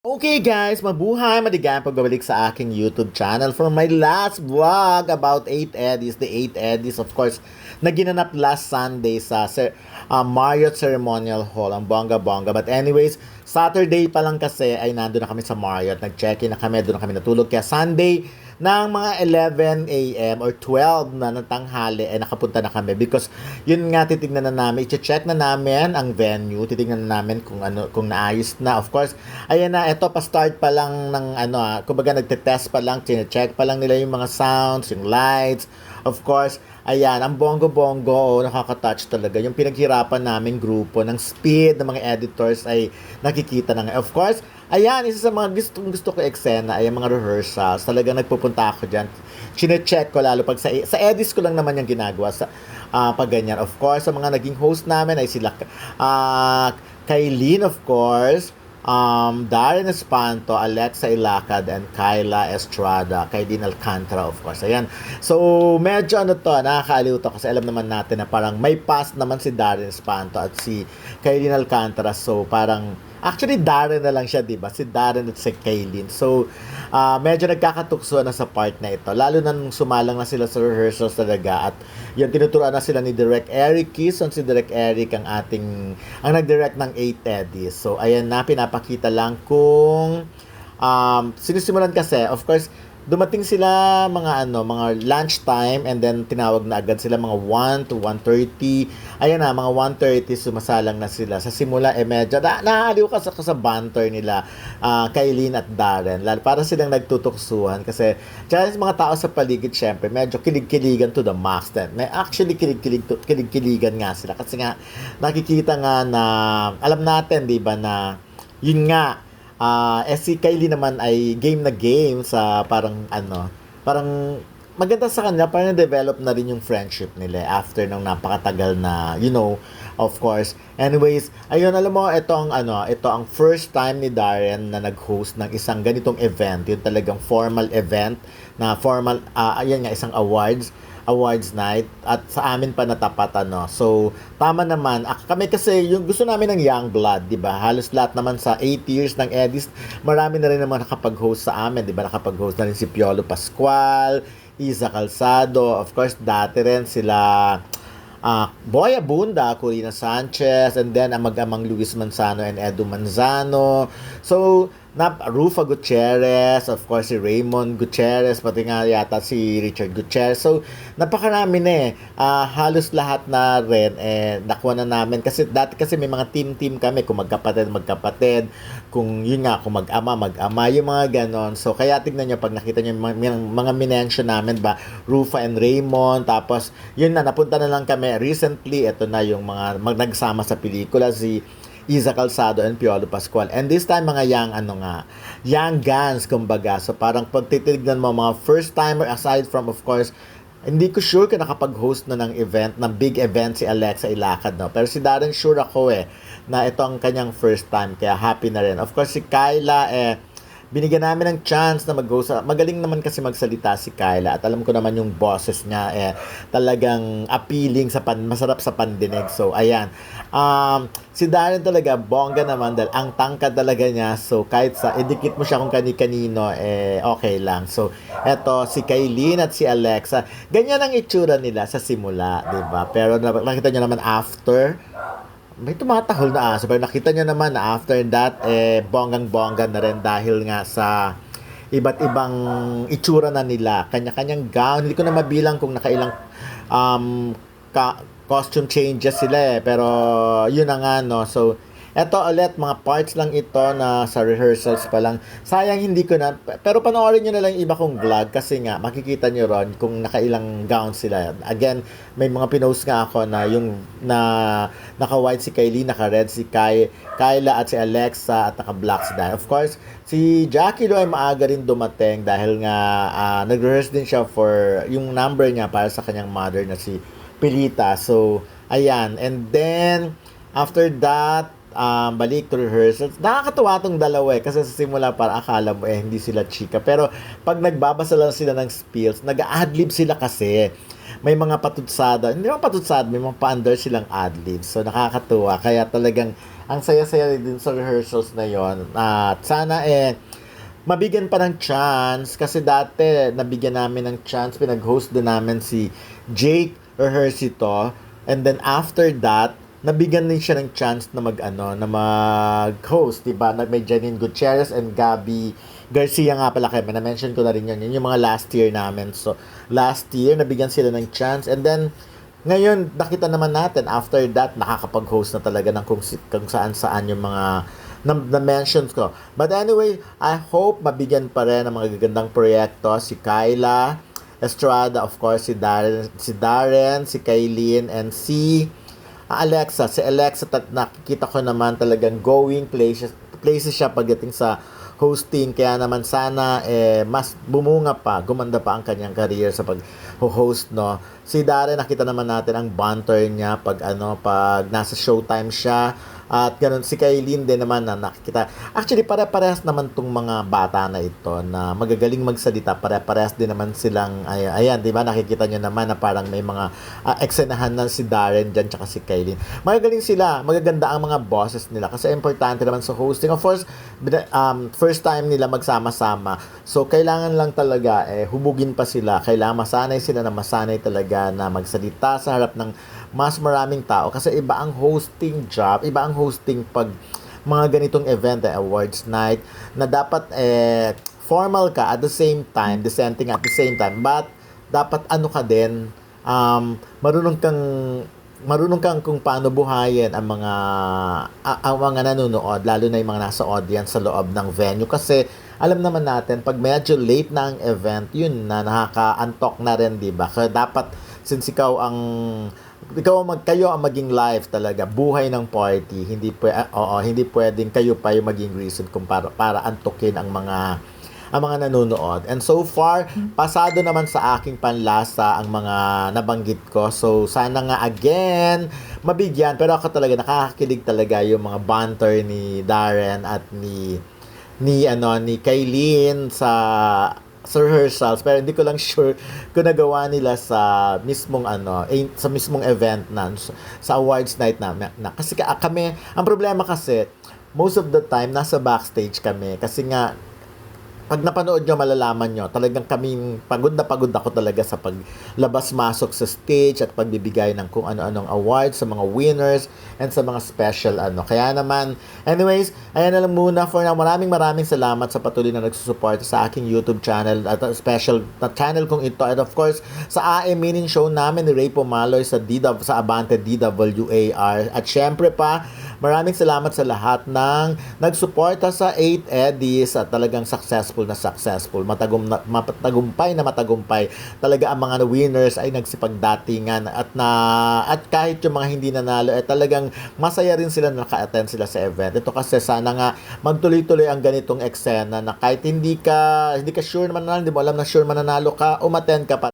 Okay guys, mabuhay, madigayang pagbabalik sa aking YouTube channel for my last vlog about 8 Eddies, the 8 Eddies of course, na ginanap last Sunday sa uh, Marriott Ceremonial Hall, ang bongga-bongga. But anyways, Saturday pa lang kasi ay nandun na kami sa Marriott, nag-check-in na kami, doon na kami natulog. Kaya Sunday, ng mga 11 a.m. or 12 na ng tanghali ay nakapunta na kami because yun nga titignan na namin i-check na namin ang venue titignan na namin kung ano kung naayos na of course ayan na ito pa start pa lang ng ano ah, kumbaga nagte-test pa lang check pa lang nila yung mga sounds yung lights of course Ayan, ang bongo-bongo, oh, nakaka-touch talaga. Yung pinaghirapan namin grupo ng speed ng mga editors ay nakikita na nga. Of course, ayan, isa sa mga gusto, gusto ko eksena ay ang mga rehearsals. Talaga nagpupunta ako dyan. Chine-check ko lalo pag sa, sa edits ko lang naman yung ginagawa sa uh, pag ganyan. Of course, sa mga naging host namin ay sila uh, Kailin, of course, um, Darren Espanto, Alexa Ilacad, and Kyla Estrada, kay Dean Alcantara, of course. Ayan. So, medyo ano to, nakakaaliw to kasi alam naman natin na parang may past naman si Darren Espanto at si Kaylin Alcantara. So, parang Actually, Darren na lang siya, di ba? Si Darren at si Kaylin. So, uh, medyo nagkakatukso na sa part na ito. Lalo na nung sumalang na sila sa rehearsals talaga. At yun, tinuturuan na sila ni Direct Eric Kison. Si Direct Eric ang ating, ang nag-direct ng 8 Teddy. So, ayan na, pinapakita lang kung um, sinisimulan kasi, of course, dumating sila mga ano, mga lunch time and then tinawag na agad sila mga 1 to 1.30. Ayan na, mga 1.30 sumasalang na sila. Sa simula, eh medyo, na, naaliw ka sa, sa banter nila, uh, Kailin at Darren. Lalo, para silang nagtutuksuhan kasi, tsaka mga tao sa paligid, syempre, medyo kilig-kiligan to the max. Then, may actually kilig-kilig, kilig-kiligan nga sila. Kasi nga, nakikita nga na, alam natin, di ba, na, yun nga, Uh, eh si Kylie naman ay game na game sa parang ano, parang maganda sa kanila, parang develop na rin yung friendship nila after ng napakatagal na, you know, of course. Anyways, ayun, alam mo, ito ang, ano, ito ang first time ni Darren na nag-host ng isang ganitong event, yung talagang formal event, na formal, uh, ayan nga, isang awards awards night at sa amin pa natapat ano. So, tama naman. Kami kasi yung gusto namin ng young blood, 'di ba? Halos lahat naman sa 8 years ng Edis, marami na rin naman nakapag-host sa amin, 'di ba? Nakapag-host na rin si Piolo Pascual, Isa Calzado, of course, dati rin sila uh, Boy Abunda, Corina Sanchez, and then ang mag-amang Luis Manzano and Edu Manzano. So, na Rufa Gutierrez, of course si Raymond Gutierrez, pati nga yata si Richard Gutierrez. So, napakarami na eh. Uh, halos lahat na rin eh, nakuha na namin. Kasi dati kasi may mga team-team kami, kung magkapatid, magkapatid, kung yun nga, kung mag-ama, mag-ama, yung mga ganon. So, kaya tignan nyo, pag nakita nyo mga, mga minensyon namin ba, Rufa and Raymond, tapos yun na, napunta na lang kami recently, ito na yung mga mag nagsama sa pelikula, si Isa Calzado and Piolo Pascual. And this time, mga young, ano nga, young guns, kumbaga. So, parang pag titignan mo, mga first timer, aside from, of course, hindi ko sure kung nakapag-host na ng event, ng big event si Alexa Ilacad, no? Pero si Darren sure ako eh, na ito ang kanyang first time, kaya happy na rin. Of course, si Kyla, eh, binigyan namin ng chance na mag-host. Magaling naman kasi magsalita si Kyla at alam ko naman yung bosses niya eh talagang appealing sa pan masarap sa pandinig. So ayan. Um, si Darren talaga bongga naman dahil ang tangkad talaga niya. So kahit sa idikit mo siya kung kani-kanino eh okay lang. So eto si Kailin at si Alexa. Ganyan ang itsura nila sa simula, 'di ba? Pero nakita niyo naman after may tumatahol na aso. Pero nakita nyo naman na after that, eh, bonggang-bongga na rin dahil nga sa iba't ibang itsura na nila. Kanya-kanyang gown. Hindi ko na mabilang kung nakailang um, ka- costume changes sila eh. Pero yun na nga, no. So, ito ulit, mga parts lang ito na sa rehearsals pa lang. Sayang hindi ko na, pero panoorin nyo na lang iba kong vlog kasi nga, makikita nyo ron kung nakailang gowns sila. Again, may mga pinost nga ako na yung na naka-white si Kylie, naka-red si Kai, Kyla at si Alexa at naka-black si Dan. Of course, si Jackie Lo ay maaga rin dumating dahil nga uh, nag-rehearse din siya for yung number niya para sa kanyang mother na si Pilita. So, ayan. And then, after that, um, balik to rehearsals. Nakakatuwa tong dalawa eh. Kasi sa simula para akala mo eh, hindi sila chika. Pero pag nagbabasa lang sila ng spills, nag-adlib sila kasi. May mga patutsada. Hindi naman patutsada, may mga pa-under silang adlibs. So nakakatuwa. Kaya talagang ang saya-saya din sa rehearsals na yon. At sana eh, mabigyan pa ng chance kasi dati nabigyan namin ng chance pinag-host din namin si Jake Rehearsito and then after that nabigyan din siya ng chance na mag ano na mag-host, 'di ba? Na may Janine Gutierrez and Gabby Garcia nga pala kayo. Na-mention ko na rin yun. Yun yung mga last year namin. So, last year, nabigyan sila ng chance. And then, ngayon, nakita naman natin, after that, nakakapag-host na talaga ng kung, kung saan-saan yung mga na, na mentions ko. But anyway, I hope mabigyan pa rin ng mga gagandang proyekto si Kyla Estrada, of course, si Darren, si Darren, si Kaylin, and si Alexa. Si Alexa, tat, nakikita ko naman talagang going places, places siya pagdating sa hosting. Kaya naman sana eh, mas bumunga pa, gumanda pa ang kanyang career sa pag-host, no. Si Darren, nakita naman natin ang banter niya pag ano, pag nasa showtime siya. At ganun, si Kailin din naman na nakikita. Actually, pare-parehas naman tong mga bata na ito na magagaling magsalita. Pare-parehas din naman silang, ay, ayan, di ba? Nakikita nyo naman na parang may mga uh, eksenahan na si Darren dyan tsaka si Kailin. Magagaling sila. Magaganda ang mga bosses nila. Kasi importante naman sa hosting. Of course, um, first time nila magsama-sama. So, kailangan lang talaga, eh, hubugin pa sila. Kailangan masanay sila na masanay talaga na magsalita sa harap ng mas maraming tao kasi iba ang hosting job, iba ang hosting pag mga ganitong event, eh, awards night, na dapat eh, formal ka at the same time, dissenting at the same time, but dapat ano ka din, um, marunong kang marunong kang kung paano buhayin ang mga ang mga nanonood lalo na yung mga nasa audience sa loob ng venue. Kasi alam naman natin pag medyo late na ang event yun na nakaka-antok na rin di ba? Kaya dapat since ikaw ang ikaw mag kayo ang maging live talaga buhay ng party hindi pwe, ah, oo hindi pwedeng kayo pa yung maging reason kung para para antukin ang mga ang mga nanonood. And so far, pasado naman sa aking panlasa ang mga nabanggit ko. So, sana nga again, mabigyan. Pero ako talaga, nakakakilig talaga yung mga banter ni Darren at ni ni ano ni Kailin sa sa rehearsals pero hindi ko lang sure kung nagawa nila sa mismong ano eh, sa mismong event na sa awards night na, na. Kasi ka, kami ang problema kasi most of the time nasa backstage kami. Kasi nga pag napanood nyo, malalaman nyo, talagang kaming pagod na pagod ako talaga sa paglabas-masok sa stage at pagbibigay ng kung ano-anong awards sa mga winners and sa mga special ano. Kaya naman, anyways, ayan na lang muna for now. Maraming maraming salamat sa patuloy na nagsusupport sa aking YouTube channel at special na channel kong ito. And of course, sa AM Meaning Show namin ni Ray Pomaloy sa, DW, sa Abante DWAR. At syempre pa, Maraming salamat sa lahat ng nagsuporta sa 8 Eddies at talagang successful na successful. Matagum na, matagumpay na matagumpay. Talaga ang mga winners ay nagsipagdatingan at na at kahit yung mga hindi nanalo eh talagang masaya rin sila na naka-attend sila sa event. Ito kasi sana nga magtuloy-tuloy ang ganitong eksena na kahit hindi ka hindi ka sure man nanalo, hindi mo alam na sure mananalo ka, umattend ka pa